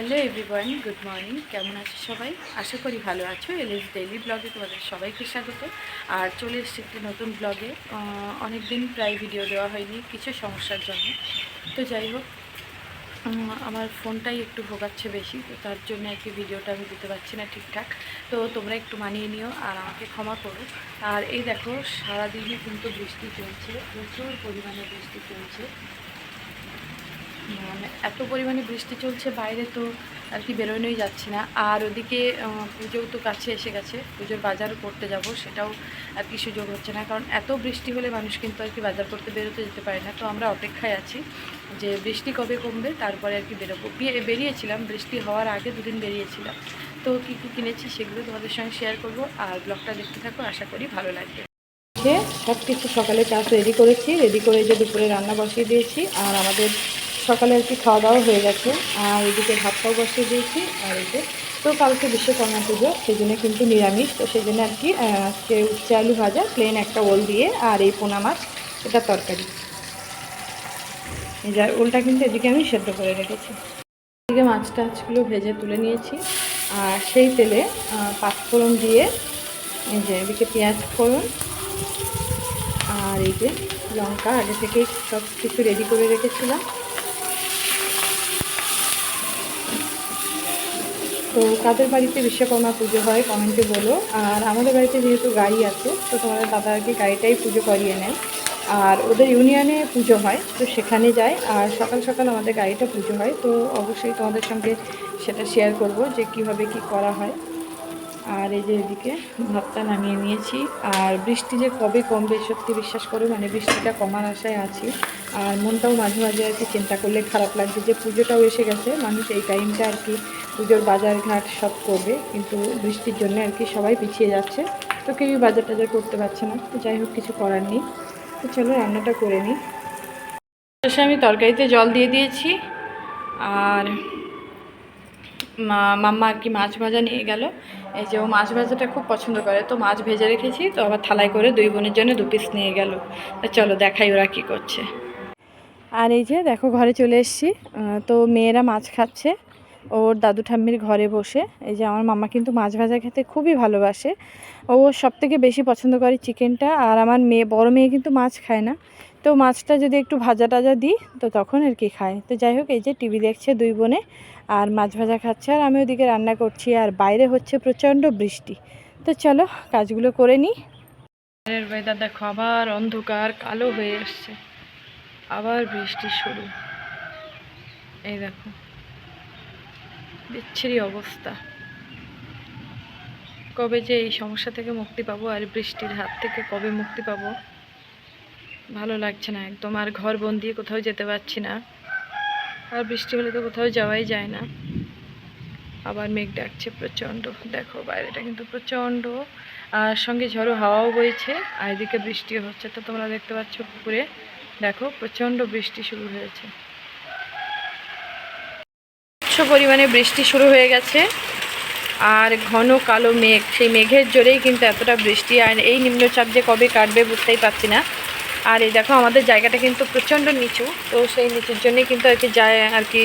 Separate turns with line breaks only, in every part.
Hello everyone, good morning. কেমন আছো সবাই? আশা করি ভালো আছো। এলএস ডেইলি ব্লগে তোমাদের সবাইকে স্বাগত। আর চলে এসেছি একটি নতুন ব্লগে। অনেক দিন প্রায় ভিডিও দেওয়া হয়নি কিছু সমস্যার জন্য। তো যাই হোক আমার ফোনটাই একটু ভোগাচ্ছে বেশি, তো তার জন্য আর কি ভিডিওটা আমি দিতে পারছি না ঠিকঠাক। তো তোমরা একটু মানিয়ে নিও আর আমাকে ক্ষমা করো। আর এই দেখো, সারাদিনই কিন্তু বৃষ্টি চলছে, প্রচুর পরিমাণে বৃষ্টি চলছে। মানে এত পরিমাণে বৃষ্টি চলছে, বাইরে তো আর কি বেরোনোই যাচ্ছে না। আর ওদিকে পুজোও তো কাছে এসে গেছে, পুজোর বাজারও করতে যাব, সেটাও আর কি সুযোগ হচ্ছে না। কারণ এত বৃষ্টি হলে মানুষ কিন্তু আর কি বাজার করতে বেরোতে যেতে পারে না। তো আমরা অপেক্ষায় আছি যে বৃষ্টি কবে কমবে, তারপরে আর কি বেরোবো। বেরিয়েছিলাম, বৃষ্টি হওয়ার আগে দুদিন বেরিয়েছিলাম। তো কী কী কিনেছি সেগুলো তোমাদের সঙ্গে শেয়ার করব, আর ব্লগটা দেখতে থাকো, আশা করি ভালো লাগবে। সব কিছু সকালে চাষ রেডি করেছি রেডি করে যে দুপুরে রান্না বসিয়ে দিয়েছি, আর আমাদের সকালে আর কি খাওয়া দাওয়া হয়ে গেছে। আর এদিকে ভাতটাও বসিয়ে দিয়েছি। আর যে তো কালকে বিশ্বকর্মা পুজো, সেই জন্য কিন্তু নিরামিষ। তো সেই জন্য আর কি আজকে উচ্ছে আলু ভাজা প্লেন একটা ওল দিয়ে আর এই পোনা মাছ, এটা তরকারি। যার ওলটা কিন্তু এদিকে আমি সেদ্ধ করে রেখেছি। এদিকে মাছ টাছগুলো ভেজে তুলে নিয়েছি। আর সেই তেলে পাঁচফোড়ন দিয়ে এই যে এদিকে পেঁয়াজ ফোড়ন আর এই যে লঙ্কা, আগে থেকেই সব কিছু রেডি করে রেখেছিলাম। তো কাদের বাড়িতে বিশ্বকর্মা পুজো হয়, কমেন্টে বলো। আর আমাদের বাড়িতে যেহেতু গাড়ি আছে, তো তোমাদের দাদা আর কি গাড়িটাই পুজো করিয়ে নেয় আর ওদের ইউনিয়নে পুজো হয়, তো সেখানে যায়। আর সকাল সকাল আমাদের গাড়িটা পুজো হয়, তো অবশ্যই তোমাদের সঙ্গে সেটা শেয়ার করব যে কীভাবে কি করা হয়। আর এই যে এদিকে ভাতটা নামিয়ে নিয়েছি। আর বৃষ্টি যে কবে কমবে সত্যি বিশ্বাস করে মানে বৃষ্টিটা কমার আশায় আছি। আর মনটাও মাঝে মাঝে আর কি চিন্তা করলে খারাপ লাগছে যে পুজোটাও এসে গেছে, মানুষ এই টাইমটা আর কি পুজোর বাজার ঘাট সব করবে। কিন্তু বৃষ্টির জন্য আর কি সবাই পিছিয়ে যাচ্ছে। তো কেউই বাজার টাজার করতে পারছে না। তো যাই হোক, কিছু করার নেই। তো চলো রান্নাটা করে নিই। আমি তরকারিতে জল দিয়ে দিয়েছি। আর মাম্মা আর কি মাছ ভাজা নিয়ে গেল। এই যে ও মাছ ভাজাটা খুব পছন্দ করে। তো মাছ ভেজে রেখেছি, তো আবার থালায় করে দুই বোনের জন্য দু পিস নিয়ে গেল। চলো দেখাই ওরা কি করছে। আর এই যে দেখো ঘরে চলে এসেছি। তো মেয়েরা মাছ খাচ্ছে। ওর দাদু ঠাম্মির ঘরে বসে। এই যে আমার মাম্মা কিন্তু মাছ ভাজা খেতে খুবই ভালোবাসে। ও সব থেকে বেশি পছন্দ করে চিকেনটা আর আমার মেয়ে, বড় মেয়ে কিন্তু মাছ খায় না। তো মাছটা যদি একটু ভাজা টাজা দিই, তো তখন আর কি খায়। তো যাই হোক, এই যে টিভি দেখছে দুই বোনে, আর মাছ ভাজা খাচ্ছে, আর আমি ওদিকে রান্না করছি, আর বাইরে হচ্ছে প্রচণ্ড বৃষ্টি। তো চলো, কাজগুলো করে নিই। ওয়েদার দেখো, আবার অন্ধকার, কালো হয়ে এসছে। আবার বৃষ্টি শুরু। এই দেখো, বিচ্ছিরি অবস্থা। কবে যে এই সমস্যা থেকে মুক্তি পাবো, আর বৃষ্টির হাত থেকে কবে মুক্তি পাবো ভালো লাগছে না একদম, আর ঘর বন্দি কোথাও যেতে পারছি না। আর বৃষ্টি হলে তো কোথাও যাওয়াই যায় না। আবার মেঘ ডাকছে প্রচণ্ড। দেখো বাইরেটা কিন্তু প্রচণ্ড, আর সঙ্গে ঝড়ো হাওয়াও বইছে, আর এদিকে বৃষ্টি হচ্ছে। তো তোমরা দেখতে পাচ্ছ পুকুরে। দেখো প্রচণ্ড বৃষ্টি শুরু হয়েছে। পরিমাণে বৃষ্টি শুরু হয়ে গেছে, আর ঘন কালো মেঘ। সেই মেঘের জোরেই কিন্তু এতটা বৃষ্টি, আর এই নিম্নচাপ যে কবে কাটবে বুঝতেই পারছি না। আর এই দেখো, আমাদের জায়গাটা কিন্তু প্রচণ্ড নিচু, তো সেই নিচুর জন্যই কিন্তু আর কি যায়, আর কি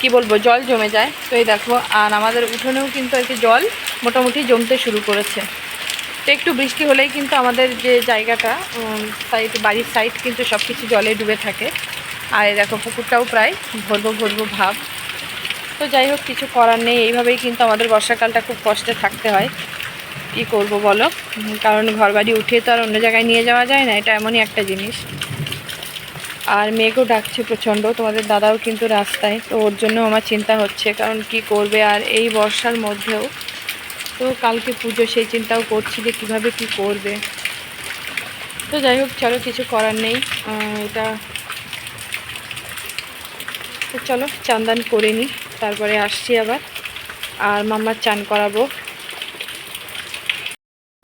কি বলব, জল জমে যায়। তো এই দেখো, আর আমাদের উঠোনেও কিন্তু আর কি জল মোটামুটি জমতে শুরু করেছে। তো একটু বৃষ্টি হলেই কিন্তু আমাদের যে জায়গাটা সাইড বাড়ির সাইড কিন্তু সব কিছু জলে ডুবে থাকে। আর এই দেখো, পুকুরটাও প্রায় ভরবো ভরবো ভাব। তো যাই হোক, কিছু করার নেই। এইভাবেই কিন্তু আমাদের বর্ষাকালটা খুব কষ্টে থাকতে হয়। কি করব বলো? কারণ ঘরবাড়ি উঠিয়ে তো আর অন্য জায়গায় নিয়ে যাওয়া যায় না, এটা এমনই একটা জিনিস। আর মেঘও ডাকছে প্রচণ্ড, তোমাদের দাদাও কিন্তু রাস্তায়, তো ওর জন্য আমার চিন্তা হচ্ছে, কারণ কি করবে আর এই বর্ষার মধ্যেও। তো কালকে পুজো, সেই চিন্তাও করছি যে কীভাবে কি করবে। তো যাই হোক, চলো, কিছু করার নেই এটা তো চলো চান্দান করে নিই তারপরে আসছি আবার, আর মাম্মার চান করাবো।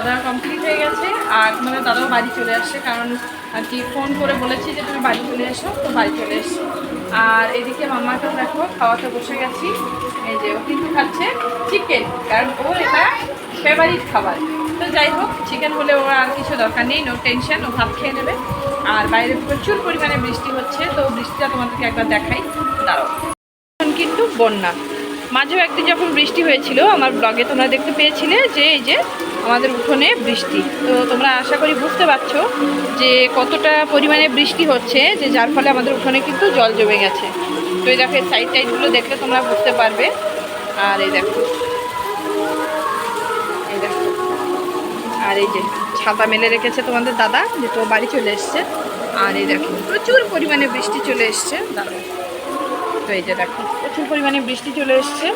দাদা কমপ্লিট হয়ে গেছে, আর তোমাদের দাদাও বাড়ি চলে আসছে, কারণ আর কি ফোন করে বলেছি যে তুমি বাড়ি চলে এসো, তো বাড়ি চলে এসো। আর এদিকে মাম্মাকেও দেখো, খাওয়াতে বসে গেছি। এই যে ও কিন্তু খাচ্ছে চিকেন কারণ ও এটা ফেভারিট খাবার। তো যাই হোক চিকেন হলে ওর আর কিছু দরকার নেই নো টেনশন ও ভাত খেয়ে নেবে। আর বাইরে প্রচুর পরিমাণে বৃষ্টি হচ্ছে, তো বৃষ্টিটা তোমাদেরকে একবার দেখাই। দাঁড়াও। কিন্তু বন্যা। মাঝেও একদিন যখন বৃষ্টি হয়েছিল, আমার ব্লগে তোমরা দেখতে পেয়েছিলে যে এই যে আমাদের উঠোনে বৃষ্টি। তো তোমরা আশা করি বুঝতে পারছ যে কতটা পরিমাণে বৃষ্টি হচ্ছে, যে যার ফলে আমাদের উঠোনে কিন্তু জল জমে গেছে। তো এই দেখো সাইড টাইডগুলো দেখলে তোমরা বুঝতে পারবে। আর এই দেখো এই দেখো, আর এই যে ছাতা মেলে রেখেছে তোমাদের দাদা, যে তো বাড়ি চলে এসছে। আর এই দেখো, প্রচুর পরিমাণে বৃষ্টি চলে এসছে। দাদা তো এই যে দেখো, প্রচুর পরিমাণে বৃষ্টি চলে এসছে।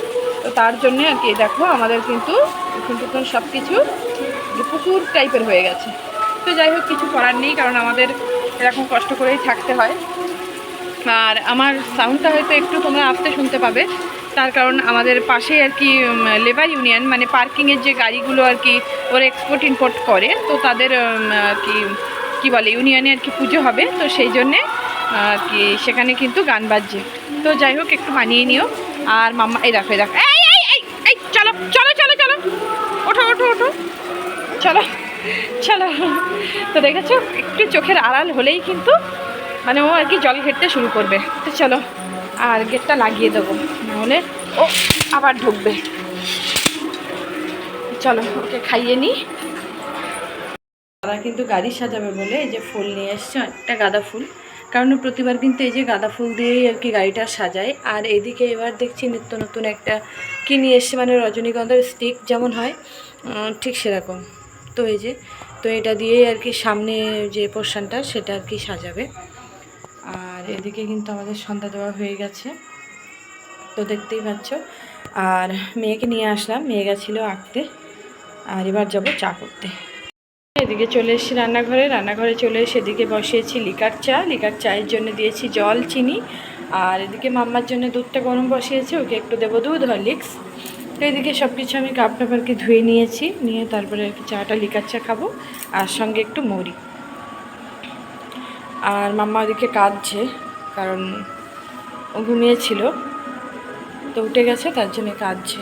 তো তার জন্যে আর কি দেখো আমাদের কিন্তু উঠোন টুকুন সব কিছু পুকুর টাইপের হয়ে গেছে। তো যাই হোক, কিছু করার নেই, কারণ আমাদের এরকম কষ্ট করেই থাকতে হয়। আর আমার সাউন্ডটা হয়তো একটু তোমরা আসতে শুনতে পাবে। তার কারণ আমাদের পাশে আর কি লেবার ইউনিয়ন মানে পার্কিংয়ের যে গাড়িগুলো আর কি, ওরা এক্সপোর্ট ইম্পোর্ট করে। তো তাদের আর কি কি বলে ইউনিয়নে আর কি পুজো হবে। তো সেই জন্যে, আর কি, সেখানে কিন্তু গান বাজছে। তো যাই হোক, একটু মানিয়ে নিও। আর মাম্মা, এই দেখো এই দেখো। এই এই এই এই, চলো চলো চলো চলো। ওঠো ওঠো ওঠো। চলো চলো। তো দেখেছ, একটু চোখের আড়াল হলেই কিন্তু মানে ও আর কি জল ঘেরতে শুরু করবে। তো চলো, আর গেটটা লাগিয়ে দেবো। নাহলে ও আবার ঢুকবে। চলো, ওকে খাইয়ে নিই দাদা কিন্তু গাড়ি সাজাবে বলে এই যে ফুল নিয়ে এসছে, একটা গাঁদা ফুল। কারণ প্রতিবার কিন্তু এই যে গাঁদা ফুল দিয়েই আর কি গাড়িটা সাজায়। আর এদিকে এবার দেখছি নিত্য নতুন একটা কি নিয়ে এসছে মানে রজনীগন্ধার স্টিক যেমন হয় ঠিক সেরকম। তো এই যে, তো এটা দিয়েই আর কি সামনে যে পোর্শনটা সেটা আর কি সাজাবে। আর এদিকে কিন্তু আমাদের সন্ধ্যা দেওয়া হয়ে গেছে, তো দেখতেই পাচ্ছ। আর মেয়েকে নিয়ে আসলাম, মেয়ে গেছিল আঁকতে। আর এবার যাব চা করতে। এদিকে চলে এসেছি রান্নাঘরে। রান্নাঘরে চলে এসে এদিকে বসিয়েছি লিকার চা। লিকার চায়ের জন্য দিয়েছি জল, চিনি। আর এদিকে মাম্মার জন্য দুধটা গরম বসিয়েছি, ওকে একটু দেবো দুধ হরলিক্স তো এদিকে সব কিছু আমি কাপ টাপারকে ধুয়ে নিয়েছি, নিয়ে তারপরে আর কি চাটা, লিকার চা খাব, আর সঙ্গে একটু মুড়ি। আর মাম্মা ওদিকে কাঁদছে, কারণ ও ঘুমিয়েছিল, তো উঠে গেছে, তার জন্য কাঁদছে।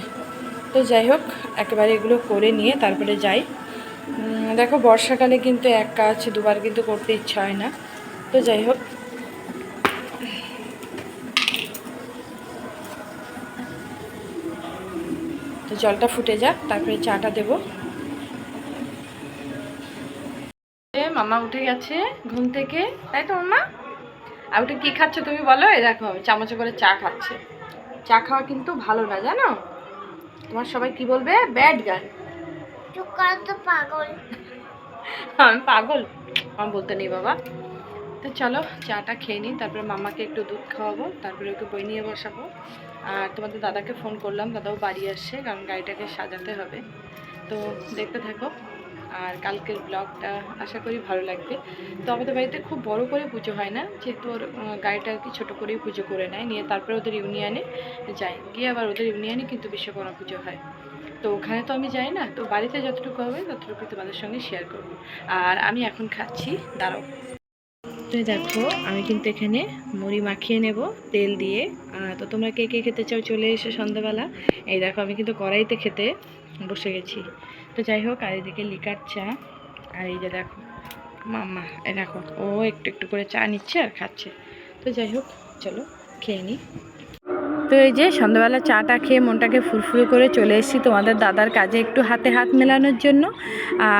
তো যাই হোক, একেবারে এগুলো করে নিয়ে তারপরে যাই। দেখো বর্ষাকালে কিন্তু এক কাজ দুবার কিন্তু করতে ইচ্ছা হয় না। তো যাই হোক। তো জলটা ফুটে যাক তারপরে চাটা দেবো। এ, মামা উঠে গেছে ঘুম থেকে। তাই তো মামা? আর উঠে কী খাচ্ছ তুমি বলো? এই দেখো চামচে করে চা খাচ্ছে। চা খাওয়া কিন্তু ভালো না জানো? তোমার সবাই কি বলবে? ব্যাড গান।
পাগল।
আমি পাগল? আমার বলতে নেই বাবা। তো চলো, চাটা খেয়ে নিই, তারপরে মামাকে একটু দুধ খাওয়াবো, তারপরে ওকে বই নিয়ে বসাবো। আর তোমাদের দাদাকে ফোন করলাম, দাদাও বাড়ি আসছে, কারণ গাড়িটাকে সাজাতে হবে। তো দেখতে থাকো। আর কালকের ব্লগটা আশা করি ভালো লাগবে। তো আমাদের বাড়িতে খুব বড় করে পুজো হয় না, যেহেতু ওর গাড়িটা আর কি ছোটো করেই পুজো করে নেয়, নিয়ে তারপরে ওদের ইউনিয়নে যায় গিয়ে আবার ওদের ইউনিয়নে কিন্তু বিশ্বকর্মা পুজো হয়। তো ওখানে তো আমি যাই না, তো বাড়িতে যতটুকু হবে ততটুকু তোমাদের সঙ্গে শেয়ার করব। আর আমি এখন খাচ্ছি, দাঁড়াও। তো দেখো, আমি কিন্তু এখানে মুড়ি মাখিয়ে নেব, তেল দিয়ে। তো তোমরা কে কে খেতে চাও চলে এসে সন্ধ্যাবেলা। এই দেখো, আমি কিন্তু কড়াইতে খেতে বসে গেছি। তো যাই হোক, আর এদিকে লিকার চা, আর এই যে দেখো, মাম্মা, এই দেখো, ও একটু একটু করে চা নিচ্ছে আর খাচ্ছে। তো যাই হোক, চলো, খেয়ে নিই তো এই যে সন্ধ্যাবেলা চাটা খেয়ে মনটাকে ফুরফুরে করে চলে এসেছি তোমাদের দাদার কাজে একটু হাতে হাত মেলানোর জন্য।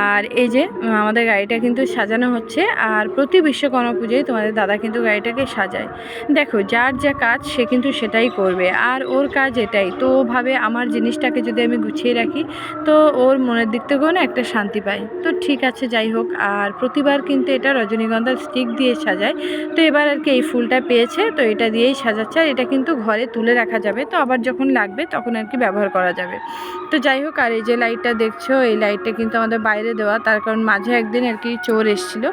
আর এই যে আমাদের গাড়িটা কিন্তু সাজানো হচ্ছে। আর প্রতি বিশ্বকর্মা পুজোয় তোমাদের দাদা কিন্তু গাড়িটাকে সাজায়। দেখো, যার যা কাজ সে কিন্তু সেটাই করবে। আর ওর কাজ এটাই। তো ভাবে আমার জিনিসটাকে যদি আমি গুছিয়ে রাখি, তো ওর মনের দিক থেকেও না একটা শান্তি পায়। তো ঠিক আছে, যাই হোক। আর প্রতিবার কিন্তু এটা রজনীগন্ধার স্টিক দিয়ে সাজায়। তো এবার আর কি এই ফুলটা পেয়েছে, তো এটা দিয়েই সাজাচ্ছে। আর এটা কিন্তু ঘরে তুলে রাখা যাবে, তো আবার যখন লাগবে তখন আর কি ব্যবহার করা যাবে। তো যাই হোক, আর এই যে লাইটটা দেখছ, এই লাইটটা কিন্তু আমাদের বাইরে দেওয়া, তার কারণ মাঝে একদিন আর কি চোর এসেছিল।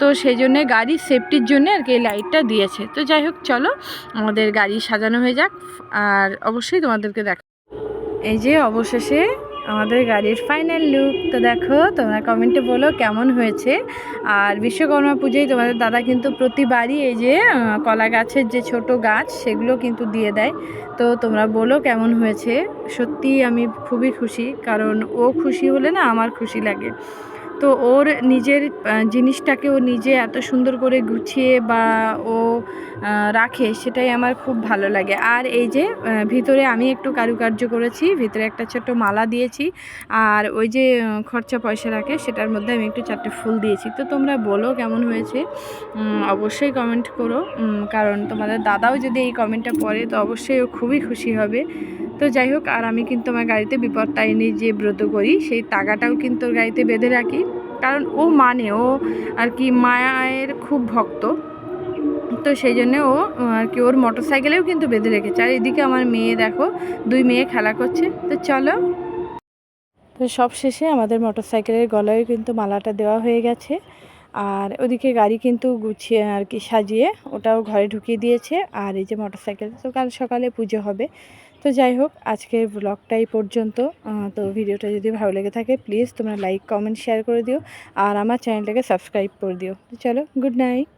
তো সেই জন্যে গাড়ির সেফটির জন্য আর কি এই লাইটটা দিয়েছে। তো যাই হোক, চলো আমাদের গাড়ি সাজানো হয়ে যাক, আর অবশ্যই তোমাদেরকে দেখ এই যে অবশেষে আমাদের গাড়ির ফাইনাল লুক তো দেখো, তোমরা কমেন্টে বলো কেমন হয়েছে। আর বিশ্বকর্মা পুজোয় তোমাদের দাদা কিন্তু প্রতিবারই এই যে কলা গাছের যে ছোট গাছ, সেগুলো কিন্তু দিয়ে দেয়। তো তোমরা বলো কেমন হয়েছে। সত্যি আমি খুবই খুশি, কারণ ও খুশি হলে না আমার খুশি লাগে। তো ওর নিজের জিনিসটাকে ও নিজে এত সুন্দর করে গুছিয়ে বা ও রাখে সেটাই আমার খুব ভালো লাগে। আর এই যে ভিতরে আমি একটু কারুকার্য করেছি, ভিতরে একটা ছোট্ট মালা দিয়েছি, আর ওই যে খরচা পয়সা রাখে সেটার মধ্যে আমি একটু চারটে ফুল দিয়েছি। তো তোমরা বলো কেমন হয়েছে? অবশ্যই কমেন্ট করো। কারণ তোমাদের দাদাও যদি এই কমেন্টটা পড়ে তো অবশ্যই ও খুবই খুশি হবে। তো যাই হোক, আর আমি কিন্তু আমার গাড়িতে বিপদ তাইনি যে ব্রত করি, সেই তাগাটাও কিন্তু গাড়িতে বেঁধে রাখি। কারণ ও মানে ও আর কি মায়ের খুব ভক্ত। তো সেই জন্যে ও আর কি ওর মোটর সাইকেলেও কিন্তু বেঁধে রেখেছে। আর এদিকে আমার মেয়ে দেখো, দুই মেয়ে খেলা করছে। তো চলো। তো সব শেষে আমাদের মোটর সাইকেলের গলায় কিন্তু মালাটা দেওয়া হয়ে গেছে। আর ওদিকে গাড়ি কিন্তু গুছিয়ে আর কি সাজিয়ে ওটাও ঘরে ঢুকিয়ে দিয়েছে। আর এই যে মোটর সাইকেল তো কাল সকালে পুজো হবে। তো যাই হোক, আজকের ব্লগটা এই পর্যন্ত। তো ভিডিওটা যদি ভালো লেগে থাকে প্লিজ তোমরা লাইক কমেন্ট শেয়ার করে দিও। আর আমার চ্যানেলটাকে সাবস্ক্রাইব করে দিও। চলো গুড নাইট